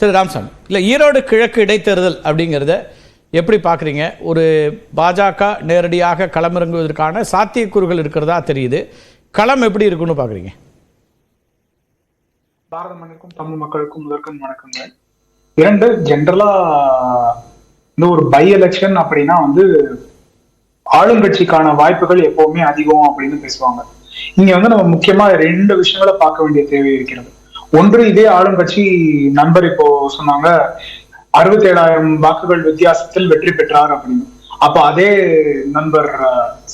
திரு ராமசாமி. இல்லை ஈரோடு கிழக்கு இடைத்தேர்தல் அப்படிங்கிறத எப்படி பார்க்குறீங்க? ஒரு பாஜக நேரடியாக களமிறங்குவதற்கான சாத்தியக்கூறுகள் இருக்கிறதா தெரியுது. களம் எப்படி இருக்குன்னு பார்க்குறீங்க? பாரத மண்ணுக்கும் தமிழ் மக்களுக்கும் முதற்கும் வணக்கங்கள். இரண்டு ஜென்ரலா இந்த ஒரு பை எலெக்ஷன் அப்படின்னா வந்து ஆளுங்கட்சிக்கான வாய்ப்புகள் எப்பவுமே அதிகம் அப்படின்னு பேசுவாங்க. இங்க வந்து நம்ம முக்கியமா ரெண்டு விஷயங்களை பார்க்க வேண்டிய தேவை இருக்கிறது. ஒன்று இதே ஆளுங்கட்சி நண்பர் இப்போ சொன்னாங்க அறுபத்தி ஏழாயிரம் வாக்குகள் வித்தியாசத்தில் வெற்றி பெற்றார் அப்படின்னு. அப்ப அதே நண்பர்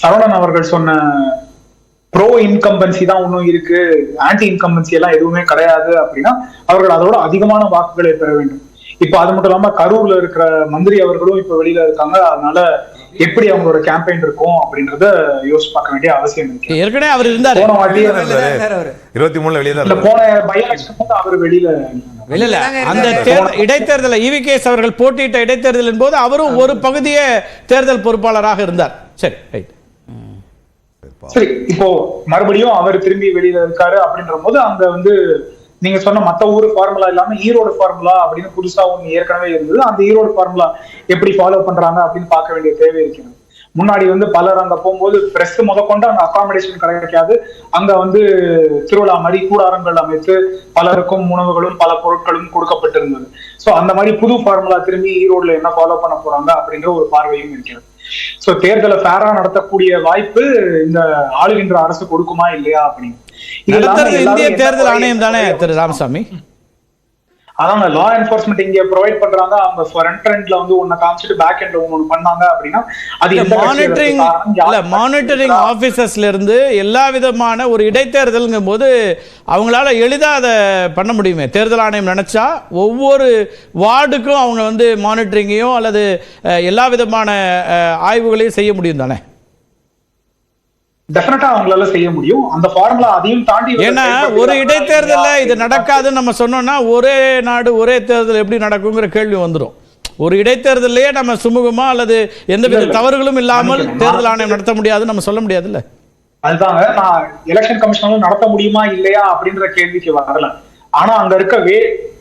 சரவணன் அவர்கள் சொன்ன ப்ரோ இன்கம்பன்சி தான் ஒன்றும் இருக்கு ஆன்டி இன்கம்பன்சி எல்லாம் எதுவுமே கிடையாது அப்படின்னா அவர்கள் அதோட அதிகமான வாக்குகளை பெற வேண்டும். இப்ப அது மட்டும் இல்லாம கரூர்ல இருக்கிற மந்திரி அவர்களும் இப்ப வெளியில இருக்காங்க அதனால எப்படி அவங்களோட கேம்பெயின் இருக்கும் அப்படின்றத யோசிச்சு பார்க்க வேண்டிய அவசியம் இருக்கு. ஏற்கனவே அவர் இருந்தார். போன வாட்டி இருபத்தி மூணுல வெளியே தான். போன பை எலெக்ஷன் அவர் வெளியில இல்ல அந்த தேர்தல் இடைத்தேர்தல் இவிகேஎஸ் அவர்கள் போட்டியிட்ட இடைத்தேர்தலின் போது அவரும் ஒரு பகுதியே தேர்தல் பொறுப்பாளராக இருந்தார். சரி ரைட் சரி இப்போ மறுபடியும் அவர் திரும்பி வெளியில இருக்காரு அப்படின்ற போது அங்க வந்து நீங்க சொன்ன மத்த ஊர் ஃபார்முலா இல்லாம ஈரோடு ஃபார்முலா அப்படின்னு புதுசா ஒண்ணு ஏற்கனவே இருந்தது. அந்த ஈரோடு ஃபார்முலா எப்படி ஃபாலோ பண்றாங்க அப்படின்னு பார்க்க வேண்டிய தேவை இருக்கிறது முன்னாடி வந்து பலர் அங்க போகும்போது பிரஸ் முதற்கொண்டு அங்க அகாமடேஷன் கிடைக்காது. அங்க வந்து திருவிழா மாதிரி கூடாரங்கள் அமைத்து பலருக்கும் உணவுகளும் பல பொருட்களும் கொடுக்கப்பட்டிருந்தது. சோ அந்த மாதிரி புது ஃபார்முலா திரும்பி ஈரோடுல என்ன ஃபாலோ பண்ண போறாங்க அப்படின்ற ஒரு பார்வையும் இருக்கிறது. சோ தேர்தலை ஃபேரா நடத்தக்கூடிய வாய்ப்பு இந்த ஆளுகின்ற அரசு கொடுக்குமா இல்லையா அப்படின்னு. எல்லாரும் இந்திய தேர்தல் ஆணையம் தானே திரு ராமசாமி? அதாங்க லா என்ஃபோர்ஸ்மெண்ட் இங்க ப்ரொவைட் பண்றாங்க. அவங்க ஃப்ரண்ட் எண்ட்ல வந்து ஒண்ணு காமிச்சிட்டு பேக் எண்ட்ல ஒண்ணு பண்ணாங்க அப்படின்னா அது மானிட்டரிங் இல்ல மானிட்டரிங் ஆபீசர்ஸ்ல இருந்து எல்லா விதமான ஒரு இடைத்தேர்தலுங்கும் போது அவங்களால எளிதா அதை பண்ண முடியுமே. தேர்தல் ஆணையம் நினைச்சா ஒவ்வொரு வார்டுக்கும் அவங்க வந்து மானிட்டரிங்கையும் அல்லது எல்லா விதமான ஆய்வுகளையும் செய்ய முடியும் தானே? டெஃபினட்டா அவங்களால செய்ய முடியும் அந்த ஃபார்முலா அதையும் தாண்டி ஏன்னா ஒரு இடைத்தேர்தல்ல இது நடக்காதுன்னு நம்ம சொன்னோம்னா ஒரே நாடு ஒரே தேர்தல் எப்படி நடக்குங்கிற கேள்வி வந்துரும் ஒரு இடைத்தேர்தலையே நம்ம சுமூகமா அல்லது எந்தவித இல்ல, இல்ல. தவறுகளும் இல்லாமல். தேர்தல் ஆணையம் நடத்த முடியாதுன்னு நம்ம சொல்ல முடியாதுல்ல அதுதாங்க நான் எலெக்ஷன் கமிஷனும் நடத்த முடியுமா இல்லையா அப்படின்ற கேள்விக்கு வரல ஆனா அங்க இருக்க வே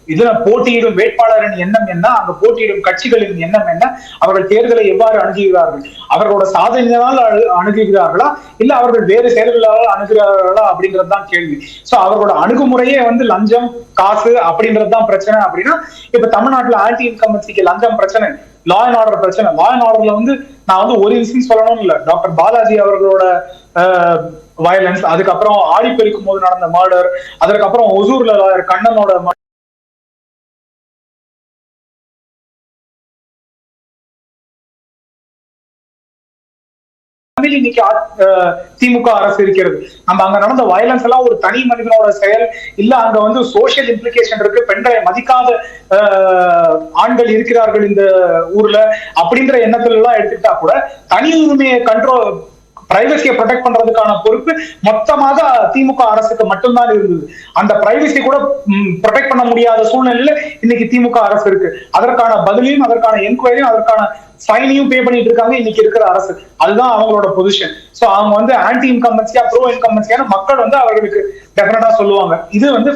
இதுல போட்டியிடும் வேட்பாளரின் எண்ணம் என்ன? அங்க போட்டியிடும் கட்சிகளின் எண்ணம் என்ன? அவர்கள் தேர்தலை எவ்வாறு அணுகுகிறார்கள்? அவர்களோட சாதனையினால் அணுகுகிறார்களா? இல்ல அவர்கள் வேறு செயல்களால் அணுகிறார்களா அப்படின்றது தான் கேள்வி. சோ அவர்களோட அணுகுமுறையே வந்து லஞ்சம் காசு அப்படின்றது தான் பிரச்சனை அப்படின்னா இப்ப தமிழ்நாட்டுல ஆன்டி இன்கம்பன்சிக்கு லஞ்சம் பிரச்சனை லா அண்ட் ஆர்டர் பிரச்சனை. லா அண்ட் ஆர்டர்ல வந்து நான் வந்து ஒரு விஷயம் சொல்லணும் இல்ல. டாக்டர் பாலாஜி அவர்களோட வயலன்ஸ் அதுக்கப்புறம் ஆடிப்பெருக்கும் போது நடந்த மர்டர் அதுக்கப்புறம் ஒசூர்ல கண்ணனோட murder. இன்னைக்கு திமுக அரசு இருக்கிறது. நம்ம அங்க நடந்த வயலன்ஸ் எல்லாம் ஒரு தனி மனிதனோட செயல். இல்ல அங்க வந்து சோசியல் இம்ப்ளிகேஷன் இருக்கு. பெண்களை மதிக்காத ஆண்கள் இருக்கிறார்கள் இந்த ஊர்ல. அப்படின்ற எண்ணத்துல எல்லாம் எடுத்துக்கிட்டா கூட தனி உரிமையை கண்ட்ரோல் பிரைவசியை ப்ரொடெக்ட் பண்றதுக்கான பொறுப்பு மொத்தமாக திமுக அரசுக்கு மட்டும்தான் இருந்தது. அந்த பிரைவசி கூட ப்ரொடெக்ட் பண்ண முடியாத சூழ்நிலையில இன்னைக்கு திமுக அரசு இருக்கு. அதற்கான பதிலையும் அதற்கான என்கொயரியும் அதற்கான ஃபைனையும் பே பண்ணிட்டு இருக்காங்க இன்னைக்கு இருக்கிற அரசு. அதுதான் அவங்களோட பொசிஷன் சோ அவங்க வந்து ஆன்டி இன்கம்பன்சியா ப்ரோ இன்கம்பன்சியான மக்கள் வந்து அவர்களுக்கு டெஃபினட்டா சொல்லுவாங்க. இது வந்து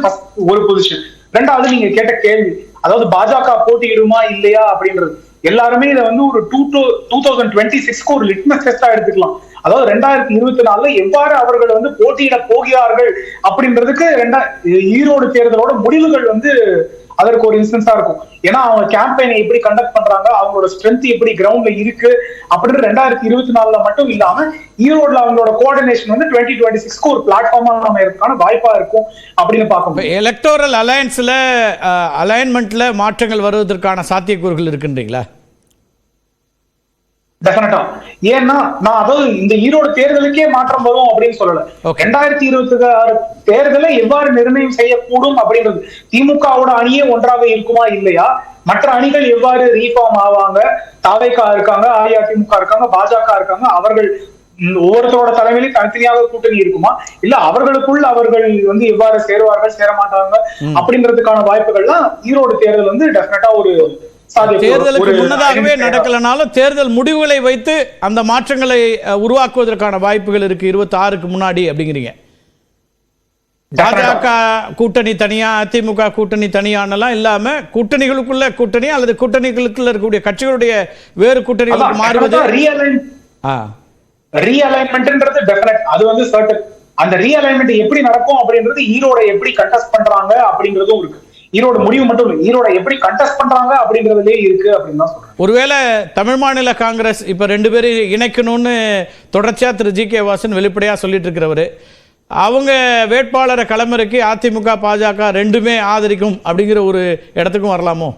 ஒரு பொசிஷன் ரெண்டாவது நீங்க கேட்ட கேள்வி அதாவது பாஜக போட்டியிடுமா இல்லையா அப்படின்றது. எல்லாருமே இதை வந்து ஒரு two two two thousand twenty சிக்ஸ்க்கு ஒரு லிட்மஸ் டெஸ்டா எடுத்துக்கலாம். அதாவது ரெண்டாயிரத்தி இருபத்தி நாலுல எவ்வாறு அவர்கள் வந்து போட்டியிட போகிறார்கள் அப்படின்றதுக்கு ரெண்டா ஈரோடு தேர்தலோட முடிவுகள் வந்து அதற்கு ஒரு இன்ஸ்டன்ஸா இருக்கும். ஏன்னா அவங்க கேம்பெயினை எப்படி கண்டக்ட் பண்றாங்க அவங்களோட ஸ்ட்ரென்த் எப்படி கிரவுண்ட்ல இருக்கு அப்படின்னு ரெண்டாயிரத்தி இருபத்தி நாலுல மட்டும் இல்லாம ஈரோட்ல அவங்களோட கோஆர்டினேஷன் வந்து டுவெண்ட்டி டுவெண்ட்டி சிக்ஸ்க்கு ஒரு பிளாட்ஃபார்மா அமையறதுக்கான வாய்ப்பா இருக்கும் அப்படின்னு பார்க்க இப்போ முடியும். எலக்டோரல் அலையன்ஸில் அலைன்மெண்ட்டில் மாற்றங்கள் வருவதற்கான சாத்தியக்கூறுகள் இருக்குன்றீங்களா? டெஃபினட்டா ஏன்னா நான் அதாவது இந்த ஈரோடு தேர்தலுக்கே மாற்றம் வரும் அப்படின்னு சொல்லல. ரெண்டாயிரத்தி இருபத்தி ஆறு தேர்தலை எவ்வாறு நிர்ணயம் செய்யக்கூடும் அப்படின்றது திமுகவோட அணியே ஒன்றாக இருக்குமா இல்லையா? மற்ற அணிகள் எவ்வாறு ரீஃபார்ம் ஆவாங்க? தாவேக்கா இருக்காங்க அஇஅதிமுக இருக்காங்க பாஜக இருக்காங்க. அவர்கள் ஒவ்வொருத்தரோட தலைமையிலும் தனித்தனியாக கூட்டணி இருக்குமா? இல்ல அவர்களுக்குள்ள அவர்கள் வந்து எவ்வாறு சேருவார்கள் சேர மாட்டாங்க அப்படின்றதுக்கான வாய்ப்புகள்லாம் ஈரோடு தேர்தல் வந்து டெஃபினட்டா ஒரு. தேர்தலுக்கு முன்னதாகவே. நடக்கலனாலும் தேர்தல் முடிவுகளை வைத்து அந்த மாற்றங்களை உருவாக்குவதற்கான வாய்ப்புகள் இருக்கு இருபத்தி ஆறுக்கு முன்னாடி அப்படிங்கிறீங்க. பாஜக கூட்டணி தனியா அதிமுக கூட்டணி தனியானலாம் இல்லாம கூட்டணிகளுக்குள்ள கூட்டணி அல்லது கூட்டணிகளுக்குள்ள இருக்கக்கூடிய கட்சிகளுடைய வேறு கூட்டணிகளுக்கு மாறுவது? ரீஅலைன்மெண்ட்ன்றது டெஃபினட் அது வந்து சர்டன் அந்த ரீஅலைன்மெண்ட் எப்படி நடக்கும் அப்படின்றது ஈரோட எப்படி கண்டெஸ்ட் பண்றாங்க அப்படின்றதும் இருக்கு. ஈரோடு முடிவு மட்டும் இல்லை ஈரோட எப்படி கண்டெஸ்ட் பண்றாங்க அப்படின்றதுலயே இருக்கு அப்படின்னு தான் சொல்றேன். ஒருவேளை தமிழ் மாநில காங்கிரஸ் இப்ப ரெண்டு பேரும் இணைக்கணும்னு தொடர்ச்சியா திரு ஜி கே வாசன் வெளிப்படையா சொல்லிட்டு இருக்கிறவரு. அவங்க வேட்பாளரை களமிறக்கி அதிமுக பாஜக ரெண்டுமே ஆதரிக்கும் அப்படிங்கிற ஒரு இடத்துக்கும் வரலாமோ?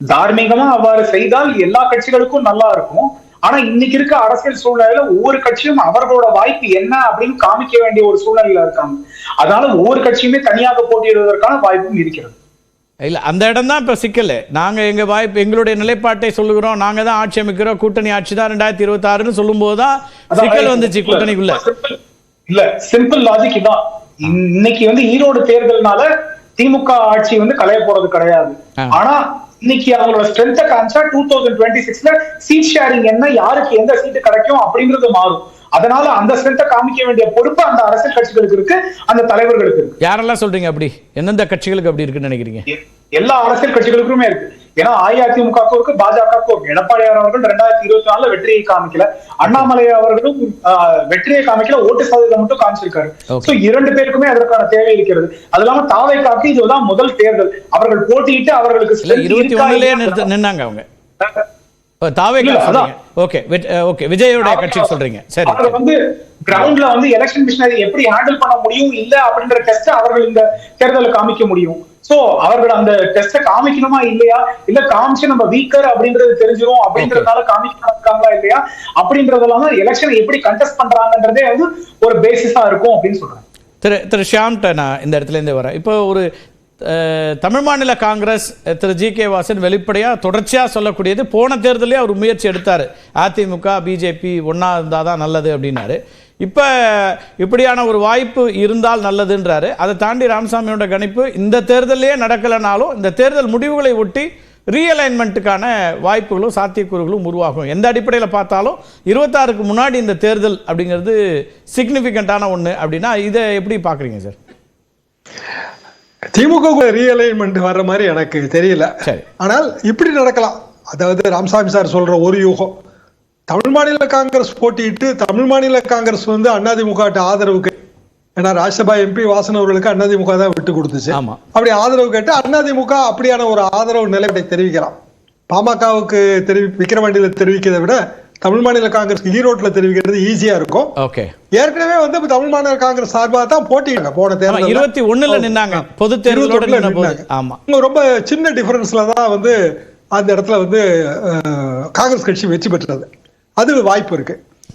தார்மீகமா அவ்வாறு செய்தால் எல்லா கட்சிகளுக்கும் நல்லா இருக்கும். ஆனா இன்னைக்கு இருக்க அரசியல் சூழ்நிலையில ஒவ்வொரு கட்சியும் அவர்களோட வாய்ப்பு என்ன அப்படின்னு காமிக்க வேண்டிய ஒரு சூழ்நிலையில இருக்காங்க. அதனால ஒவ்வொரு கட்சியுமே தனியாக போட்டியிடுவதற்கான வாய்ப்பும் இருக்கிறது. இல்ல அந்த இடம் தான் இப்ப சிக்கல். நாங்க எங்க வாய்ப்பு எங்களுடைய நிலைப்பாட்டை சொல்லுகிறோம். நாங்க தான் ஆட்சி அமைக்கிறோம். கூட்டணி ஆட்சி தான் ரெண்டாயிரத்தி இருபத்தி ஆறுன்னு சொல்லும் போதுதான் அதான் சிக்கல் வந்துச்சு கூட்டணிக்குள்ள. இல்ல சிம்பிள் லாஜிக் இதான். இன்னைக்கு வந்து ஈரோடு தேர்தல்னால திமுக ஆட்சி வந்து கலைய போறது கிடையாது. ஆனா இன்னைக்கு அவங்களோட ஸ்ட்ரென்த்தை காமிச்சா டூ தௌசண்ட் டுவெண்ட்டி சிக்ஸ்ல சீட் ஷேரிங் என்ன யாருக்கு எந்த சீட்டு கிடைக்கும் அப்படிங்கிறது மாறும். அதனால அந்த ஸ்ட்ரென்த்தை காமிக்க வேண்டிய பொறுப்பு அந்த அரசியல் கட்சிகளுக்கு இருக்கு அந்த தலைவர்களுக்கு இருக்கு. யாரெல்லாம் சொல்றீங்க அப்படி? எந்தெந்த கட்சிகளுக்கு அப்படி இருக்குன்னு நினைக்கிறீங்க? எல்லா அரசியல் கட்சிகளுக்குமே இருக்கு. ஏன்னா அஇஅதிமுகவுக்கும் இருக்கு பாஜகவுக்கும் இருக்கு எடப்பாடியார் அவர்கள் ரெண்டாயிரத்தி இருபத்தி நாலுல வெற்றியை காமிக்கல. அண்ணாமலை அவர்களும் வெற்றியை காமிக்கல. ஓட்டு சதவீதம் மட்டும் காமிச்சிருக்காரு. சோ இரண்டு பேருக்குமே அதற்கான தேவை இருக்கிறது. அது இல்லாம தாவை காக்கு இதுதான் முதல் தேர்தல். அவர்கள் போட்டியிட்டு அவர்களுக்கு இருபத்தி ஒண்ணுலயே நின்னாங்க அவங்க. ஓகே ஓகே விஜயோட சொல்றீங்க. சரி வந்து கிரவுண்ட்ல வந்து எலெக்ஷன் மிஷினரி எப்படி ஹேண்டில் பண்ண முடியும் இல்ல அப்படின்ற டெஸ்ட் அவர்கள் இந்த தேர்தலில் காமிக்க முடியும். சோ அவர்கள் அந்த டெஸ்ட காமிக்கணுமா இல்லையா? இல்ல காமிச்சு நம்ம வீக்கர் அப்படின்றது தெரிஞ்சிரும் அப்படின்றதுனால காமிக்கிறாங்களா இல்லையா? அப்படின்றதெல்லாம் தான் எலெக்ஷன் எப்படி கண்டெஸ்ட் பண்றாங்கன்றதே வந்து ஒரு பேசிஸா இருக்கும் அப்படின்னு சொல்றேன் திரு திரு ஷியாம்கிட்ட நான் இந்த இடத்துல இருந்து வரேன். இப்போ ஒரு தமிழ் மாநில காங்கிரஸ் திரு ஜி கே வாசன் வெளிப்படையாக தொடர்ச்சியாக சொல்லக்கூடியது போன தேர்தலே அவர் முயற்சி எடுத்தார். அதிமுக பிஜேபி ஒன்றா இருந்தால் தான் நல்லது அப்படின்னாரு. இப்போ இப்படியான ஒரு வாய்ப்பு இருந்தால் நல்லதுன்றாரு. அதை தாண்டி ராமசாமியோட கணிப்பு இந்த தேர்தலே நடக்கலைனாலும் இந்த தேர்தல் முடிவுகளை ஒட்டி ரீஅலைன்மெண்ட்டுக்கான வாய்ப்புகளும் சாத்தியக்கூறுகளும் உருவாகும். எந்த அடிப்படையில் பார்த்தாலும் இருபத்தாறுக்கு முன்னாடி இந்த தேர்தல் அப்படிங்கிறது சிக்னிஃபிகண்ட்டான ஒன்று அப்படின்னா இதை எப்படி பார்க்குறீங்க சார்? திமுக ரீஅலைன்மெண்ட் வர்ற மாதிரி எனக்கு தெரியல. ஆனால் இப்படி நடக்கலாம். அதாவது ராமசாமி சார் சொல்ற ஒரு யூகம். தமிழ் மாநில காங்கிரஸ் போட்டியிட்டு தமிழ் மாநில காங்கிரஸ் வந்து அதிமுக ஆதரவுக்கு ஏன்னா ராஜ்யசபா எம்பி வாசன் அவர்களுக்கு அதிமுக தான் விட்டு கொடுத்துச்சு. ஆமா. அப்படி ஆதரவு கேட்டு அதிமுக அப்படியான ஒரு ஆதரவு நிலைப்பாட்டை தெரிவிக்கலாம் பாமகவுக்கு தெரிவி விக்கிரவாண்டியில தெரிவிக்கிறதை விட தமிழ் மாநில காங்கிரஸ் ஈரோட்டில் தெரிவிக்கிறது ஈஸியா இருக்கும். ஓகே. ஏற்கனவே வந்து தமிழ் மாநில காங்கிரஸ் சார்பாக தான் போட்டியிட்டாங்க போன தேர்தல் இருபத்தி ஒண்ணுல நின்னாங்க. பொது. நின்னாங்க. ஆமா. ரொம்ப சின்ன டிஃபரன்ஸ்ல தான் வந்து அந்த இடத்துல வந்து காங்கிரஸ் கட்சி வெற்றி பெற்றது. அது வாய்ப்பு இருக்கு.